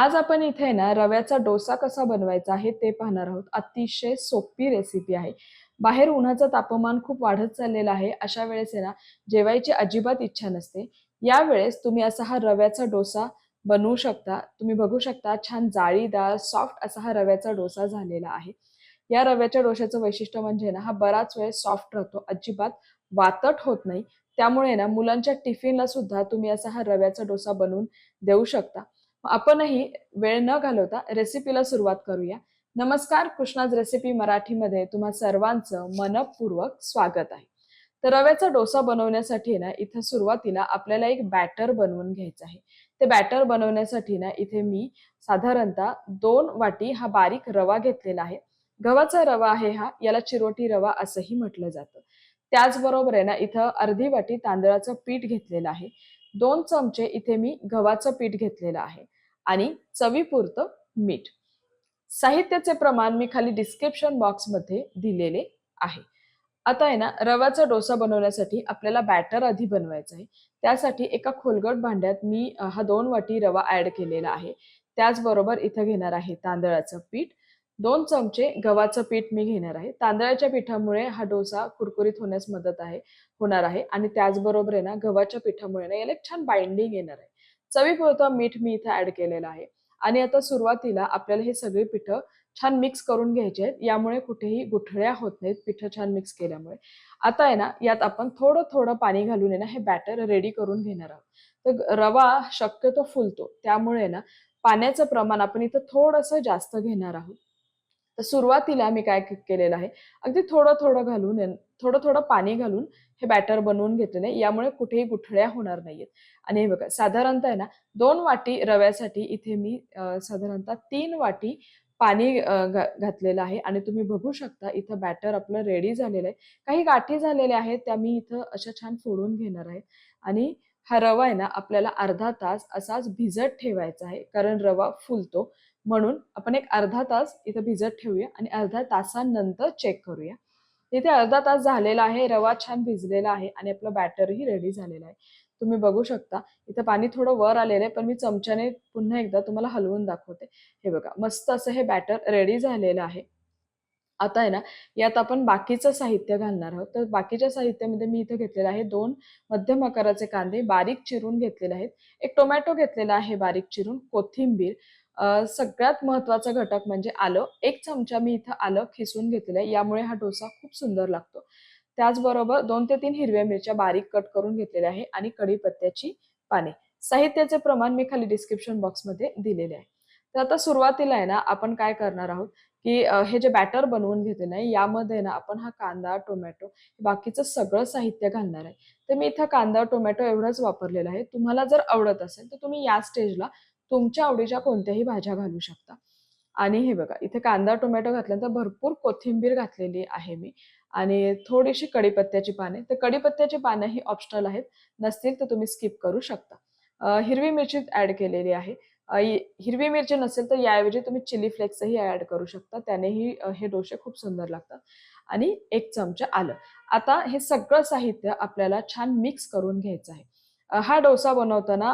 आज आपण इथे ना रव्याचा डोसा कसा बनवायचा आहे ते पाहणार आहोत. अतिशय सोपी रेसिपी आहे. बाहेर उन्हाचं तापमान खूप वाढत चाललेलं आहे. अशा वेळेस आहे ना जेवायची अजिबात इच्छा नसते. यावेळेस तुम्ही असा हा रव्याचा डोसा बनवू शकता. तुम्ही बघू शकता छान जाळीदार सॉफ्ट असा हा रव्याचा डोसा झालेला आहे. या रव्याच्या डोश्याचं वैशिष्ट्य म्हणजे ना हा बराच वेळ सॉफ्ट राहतो. अजिबात वातट होत नाही. त्यामुळे ना मुलांच्या टिफिनला सुद्धा तुम्ही असा हा रव्याचा डोसा बनवून देऊ शकता. आपणही वेळ न घालवता रेसिपीला सुरुवात करूया. नमस्कार कृष्णाज रेसिपी मराठीमध्ये तुम्हा सर्वांचं मनपूर्वक स्वागत आहे. तर रव्याचा डोसा बनवण्यासाठी ना इथं सुरुवातीला आपल्याला एक बॅटर बनवून घ्यायचं आहे. ते बॅटर बनवण्यासाठी ना इथे मी साधारणतः दोन वाटी हा बारीक रवा घेतलेला आहे. गव्हाचा रवा आहे हा याला चिरोटी रवा असंही म्हटलं जातं. त्याचबरोबर आहे ना इथं अर्धी वाटी तांदळाचं पीठ घेतलेलं आहे. दोन चमचे इथे मी गव्हाचं पीठ घेतलेलं आहे आणि चवीपुरतं मीठ. साहित्याचे प्रमाण मी खाली डिस्क्रिप्शन बॉक्समध्ये दिलेले आहे. आता आहे ना रव्याचा डोसा बनवण्यासाठी आपल्याला बॅटर आधी बनवायचं आहे. त्यासाठी एका खोलगट भांड्यात मी हा दोन वाटी रवा ॲड केलेला आहे. त्याचबरोबर इथं घेणार आहे तांदळाचं पीठ. दोन चमचे गव्हाचं पीठ मी घेणार आहे. तांदळाच्या पिठामुळे हा डोसा कुरकुरीत होण्यास मदत आहे होणार आहे. आणि त्याचबरोबर आहे ना गव्हाच्या पिठामुळे ना याला एक छान बाइंडिंग येणार आहे. चवीपुरतं मीठ मी इथं ऍड केलेलं आहे. आणि आता सुरुवातीला आपल्याला हे सगळे पिठं छान मिक्स करून घ्यायचे आहेत. यामुळे कुठेही गुठळ्या होत नाहीत पिठं छान मिक्स केल्यामुळे. आता आहे ना यात आपण थोडं थोडं पाणी घालून आहे ना हे बॅटर रेडी करून घेणार आहोत. तर रवा शक्यतो फुलतो. त्यामुळे ना पाण्याचं प्रमाण आपण इथं थोडंसं जास्त घेणार आहोत. तर सुरुवातीला मी काय केलेलं आहे अगदी थोडं थोडं घालून थोडं थोडं पाणी घालून हे बॅटर बनवून घेतलेलं आहे. यामुळे कुठेही गुठळ्या होणार नाहीयेत. आणि हे बघा साधारणतः आहे ना दोन वाटी रव्यासाठी इथे मी साधारणतः तीन वाटी पाणी घातलेलं आहे. आणि तुम्ही बघू शकता इथं बॅटर आपलं रेडी झालेलं आहे. काही गाठी झालेल्या आहेत त्या मी इथं अशा छान फोडून घेणार आहे. आणि हा रवा आहे ना आपल्याला अर्धा तास असाच भिजत ठेवायचा आहे. कारण रवा फुलतो. म्हणून आपण एक अर्धा तास इथं भिजत ठेवूया आणि अर्धा तासानंतर चेक करूया. इथे अर्धा तास झालेला आहे रवा छान भिजलेला आहे आणि आपलं बॅटरही रेडी झालेलं आहे. तुम्ही बघू शकता. इथं पाणी थोडं वर आलेलं आहे पण मी चमच्याने पुन्हा एकदा तुम्हाला हलवून दाखवते. हे बघा मस्त असं हे बॅटर रेडी झालेलं आहे. आता आहे ना यात आपण बाकीचं साहित्य घालणार आहोत. तर बाकीच्या साहित्यामध्ये मी इथे घेतलेलं आहे दोन मध्यम आकाराचे कांदे बारीक चिरून घेतलेले आहेत. एक टोमॅटो घेतलेला आहे बारीक चिरून कोथिंबीर. सगळ्यात महत्त्वाचा घटक म्हणजे आलं. एक चमचा मी इथं आलं खिसून घेतलेलं आहे. यामुळे हा डोसा खूप सुंदर लागतो. त्याचबरोबर दोन ते तीन हिरव्या मिरच्या बारीक कट करून घेतलेल्या आहे आणि कढीपत्त्याची पाने. साहित्याचे प्रमाण मी खाली डिस्क्रिप्शन बॉक्समध्ये दिलेले आहे. तर आता सुरुवातीला आहे ना आपण काय करणार आहोत की हे जे बॅटर बनवून घेतलेलं आहे यामध्ये ना आपण हा कांदा टोमॅटो बाकीचं सगळं साहित्य घालणार आहे. तर मी इथं कांदा टोमॅटो एवढंच वापरलेलं आहे. तुम्हाला जर आवडत असेल तर तुम्ही या स्टेजला तुमच्या आवडीच्या कोणत्याही भाज्या घालू शकता. आणि हे बघा इथे कांदा टोमॅटो घातल्यानंतर भरपूर कोथिंबीर घातलेली आहे मी. आणि थोडीशी कडीपत्त्याची पाने. तर कडीपत्त्याची पानं ही ऑप्शनल आहेत. नसतील तर तुम्ही स्किप करू शकता. हिरवी मिरची ऍड केलेली आहे. हिरवी मिरची नसेल तर याऐवजी तुम्ही चिली फ्लेक्सही ऍड करू शकता. त्यानेही हे डोसे खूप सुंदर लागतात. आणि एक चमचा आलं. आता हे सगळं साहित्य आपल्याला छान मिक्स करून घ्यायचं आहे. हा डोसा बनवताना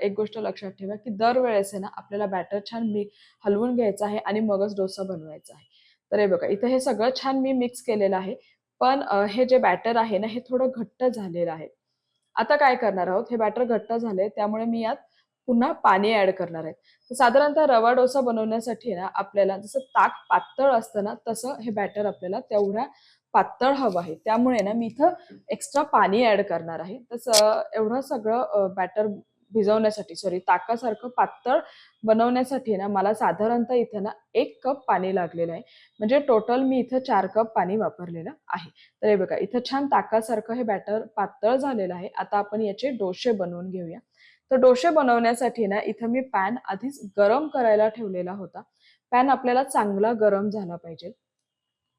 एक गोष्ट लक्षात ठेवा की दरवेळेस आहे ना आपल्याला बॅटर छान मी हलवून घ्यायचं आहे आणि मगच डोसा बनवायचा आहे. तर हे बघा इथं हे सगळं छान मी मिक्स केलेलं आहे. पण हे जे बॅटर आहे ना हे थोडं घट्ट झालेलं आहे. आता काय करणार आहोत? हे बॅटर घट्ट झाले त्यामुळे मी यात पुन्हा पाणी ऍड करणार आहेत. तर साधारणतः रवा डोसा बनवण्यासाठी ना आपल्याला जसं ताक पातळ असतं ना तसं हे बॅटर आपल्याला तेवढ्या पातळ हवं आहे. त्यामुळे ना मी इथं एक्स्ट्रा पाणी ऍड करणार आहे. तसं एवढं सगळं बॅटर भिजवण्यासाठी सॉरी ताकासारखं पातळ बनवण्यासाठी ना मला साधारणतः इथं ना एक कप पाणी लागलेलं आहे. म्हणजे टोटल मी इथं चार कप पाणी वापरलेलं आहे. तर हे बघा इथं छान ताकासारखं हे बॅटर पातळ झालेलं आहे. आता आपण याचे डोसे बनवून घेऊया. तर डोसे बनवण्यासाठी ना इथं मी पॅन आधीच गरम करायला ठेवलेला होता. पॅन आपल्याला चांगला गरम झाला पाहिजे.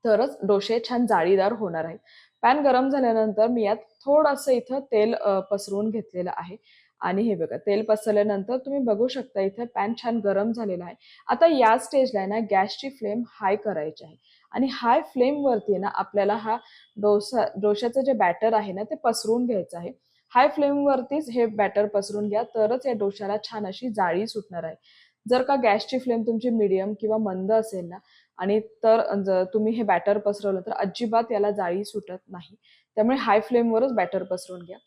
तरच डोसे छान जाळीदार होणार आहेत. पॅन गरम झाल्यानंतर मी यात थोडंसं इथं तेल पसरवून घेतलेलं आहे. आणि हे बघा तेल पसरल्यानंतर तुम्ही बघू शकता इथे पॅन छान गरम झालेला आहे. आता या स्टेजला ना गॅसची फ्लेम हाय करायची आहे. आणि हाय फ्लेमवरती ना आपल्याला हा डोसा डोशाचं जे बॅटर आहे ना ते पसरून घ्यायचं आहे. हाय फ्लेम वरतीच हे बॅटर पसरून घ्या तरच या डोशाला छान अशी जाळी सुटणार आहे. जर का गॅसची फ्लेम तुमची मिडियम किंवा मंद असेल ना आणि तर जर तुम्ही हे बॅटर पसरवलं तर अजिबात याला जाळी सुटत नाही. त्यामुळे हाय फ्लेमवरच बॅटर पसरवून घ्या.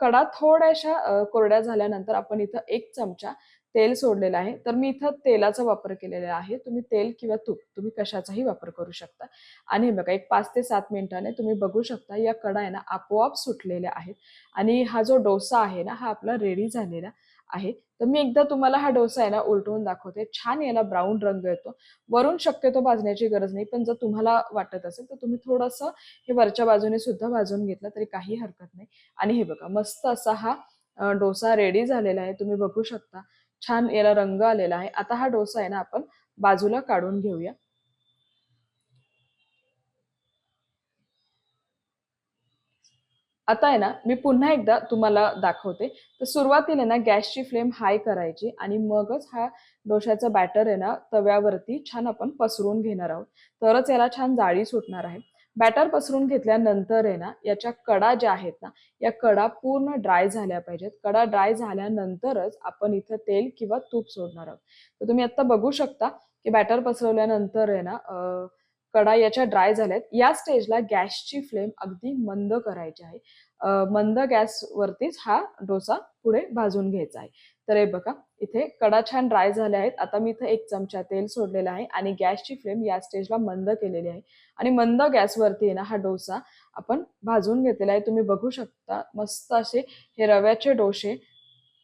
कडा थोड्याशा कोरड्या झाल्यानंतर आपण इथं एक चमचा तेल सोडलेलं आहे. तर मी इथं तेलाचा वापर केलेला आहे. तुम्ही तेल किंवा तूप तुम्ही कशाचाही वापर करू शकता. आणि हे बघा एक पाच ते सात मिनिटाने तुम्ही बघू शकता या कडा आहे ना आपोआप सुटलेल्या आहेत. आणि हा जो डोसा आहे ना हा आपला रेडी झालेला आहे. तर मी एकदा तुम्हाला हा डोसा आहे ना उलटवून दाखवते. छान याला ब्राऊन रंग येतो. वरून शक्यतो भाजण्याची गरज नाही पण जर तुम्हाला वाटत असेल तर तुम्ही थोडंसं हे वरच्या बाजूने सुद्धा भाजून घेतलं तरी काही हरकत नाही. आणि हे बघा मस्त असा हा डोसा रेडी झालेला आहे. तुम्ही बघू शकता. छान याला रंग आलेला आहे. आता हा डोसा आहे ना आपण बाजूला काढून घेऊया. आता आहे ना मी पुन्हा एकदा तुम्हाला दाखवते. तर सुरुवातीला ना गॅसची फ्लेम हाय करायची आणि मगच हा डोशाचा बॅटर आहे ना तव्यावरती छान आपण पसरून घेणार आहोत. तरच याला छान जाळी सुटणार आहे. बॅटर पसरून घेतल्यानंतर आहे ना याच्या कडा ज्या आहेत ना या कडा पूर्ण ड्राय झाल्या पाहिजेत. कडा ड्राय झाल्यानंतरच आपण इथं तेल किंवा तूप सोडणार आहोत. तर तुम्ही आता बघू शकता की बॅटर पसरवल्यानंतर आहे ना कडा याच्या ड्राय झाल्यात. या स्टेजला गॅसची फ्लेम अगदी मंद करायची आहे. मंद गॅसवरतीच हा डोसा पुढे भाजून घ्यायचा आहे. तर हे बघा इथे कडा छान ड्राय झाले आहेत. आता मी इथे एक चमचा तेल सोडलेला आहे आणि गॅसची फ्लेम या स्टेजला मंद केलेली आहे. आणि मंद गॅसवरती आहे ना हा डोसा आपण भाजून घेतलेला आहे. तुम्ही बघू शकता मस्त असे हे रव्याचे डोसे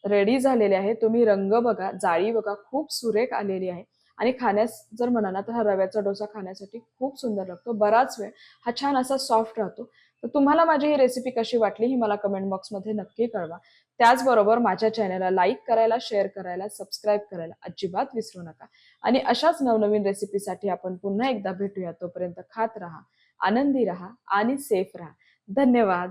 रेडी झालेले आहे तुम्ही रंग बघा जाळी बघा खूप सुरेख आलेली आहे. आणि खाण्यास जर म्हणाला ना तर हा रव्याचा डोसा खाण्यासाठी खूप सुंदर लागतो. बराच वेळ हा छान असा सॉफ्ट राहतो. तर तुम्हाला माझी ही रेसिपी कशी वाटली ही मला कमेंट बॉक्समध्ये नक्की कळवा. त्याचबरोबर माझ्या चॅनलला लाईक करायला शेअर करायला सबस्क्राईब करायला अजिबात विसरू नका. आणि अशाच नवनवीन रेसिपीसाठी आपण पुन्हा एकदा भेटूया. तोपर्यंत खात राहा आनंदी राहा आणि सेफ राहा. धन्यवाद.